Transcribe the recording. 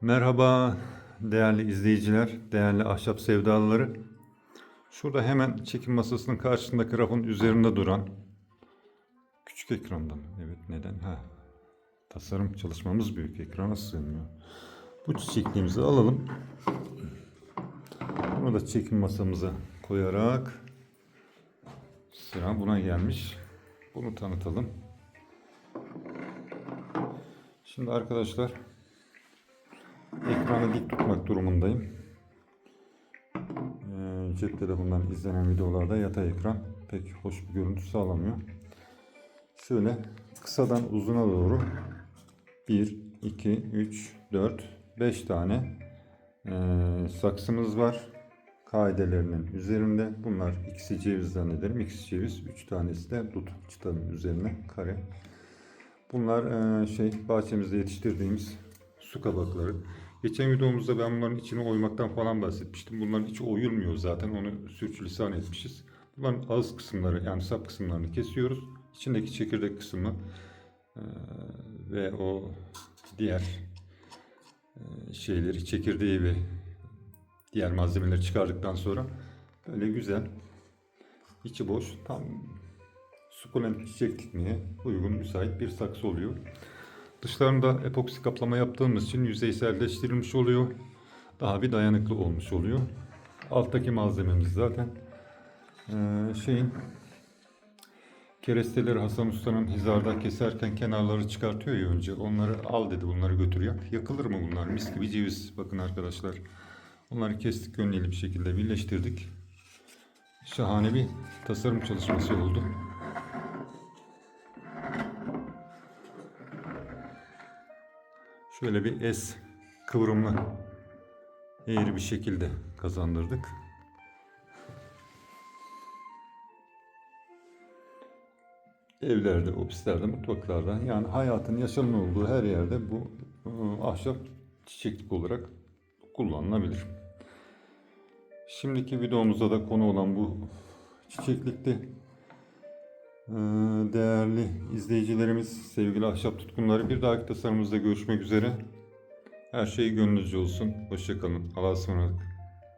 Merhaba değerli izleyiciler, değerli ahşap sevdalıları. Şurada hemen çekim masasının karşısındaki rafın üzerinde duran küçük ekrandan. Evet neden? Ha. Tasarım çalışmamız büyük ekrana sığmıyor. Bu çiçekliğimizi alalım. Bunu da çekim masamıza koyarak sıra buna gelmiş. Bunu tanıtalım. Şimdi arkadaşlar ekranı dik tutmak durumundayım. Ee, cep telefonundan izlenen videolarda yatay ekran pek hoş bir görüntü sağlamıyor. Şöyle kısadan uzuna doğru 1, 2, 3, 4, 5 tane ee, saksımız var. Kaidelerinin üzerinde. Bunlar ikisi ceviz zannederim. İkisi ceviz. Üç tanesi de dut çıtanın üzerine kare. Bunlar ee, şey bahçemizde yetiştirdiğimiz su kabakları. Geçen videomuzda ben bunların içine oymaktan falan bahsetmiştim. Bunların içi oyulmuyor zaten. Onu sürçülisan etmişiz. Bunların ağız kısımları yani sap kısımlarını kesiyoruz. İçindeki çekirdek kısmı ve o diğer şeyleri, çekirdeği ve diğer malzemeleri çıkardıktan sonra böyle güzel içi boş tam sukulent çiçek dikmeye uygun müsait bir saksı oluyor. Dışlarında epoksi kaplama yaptığımız için yüzeyselleştirilmiş oluyor. Daha bir dayanıklı olmuş oluyor. Alttaki malzememiz zaten ee, şeyin keresteleri Hasan Usta'nın hizarda keserken kenarları çıkartıyor ya önce. Onları al dedi bunları götür yak. Yakılır mı bunlar? Mis gibi ceviz. Bakın arkadaşlar. Onları kestik gönüllü bir şekilde birleştirdik. Şahane bir tasarım çalışması oldu. Şöyle bir es kıvrımlı eğri bir şekilde kazandırdık. Evlerde, ofislerde, mutfaklarda yani hayatın yaşamın olduğu her yerde bu e, ahşap çiçeklik olarak kullanılabilir. Şimdiki videomuzda da konu olan bu çiçeklikti. Ee, Değerli izleyicilerimiz, sevgili ahşap tutkunları bir dahaki tasarımımızda görüşmek üzere. Her şey gönlünüzce olsun. Hoşçakalın. Allah'a ısmarladık.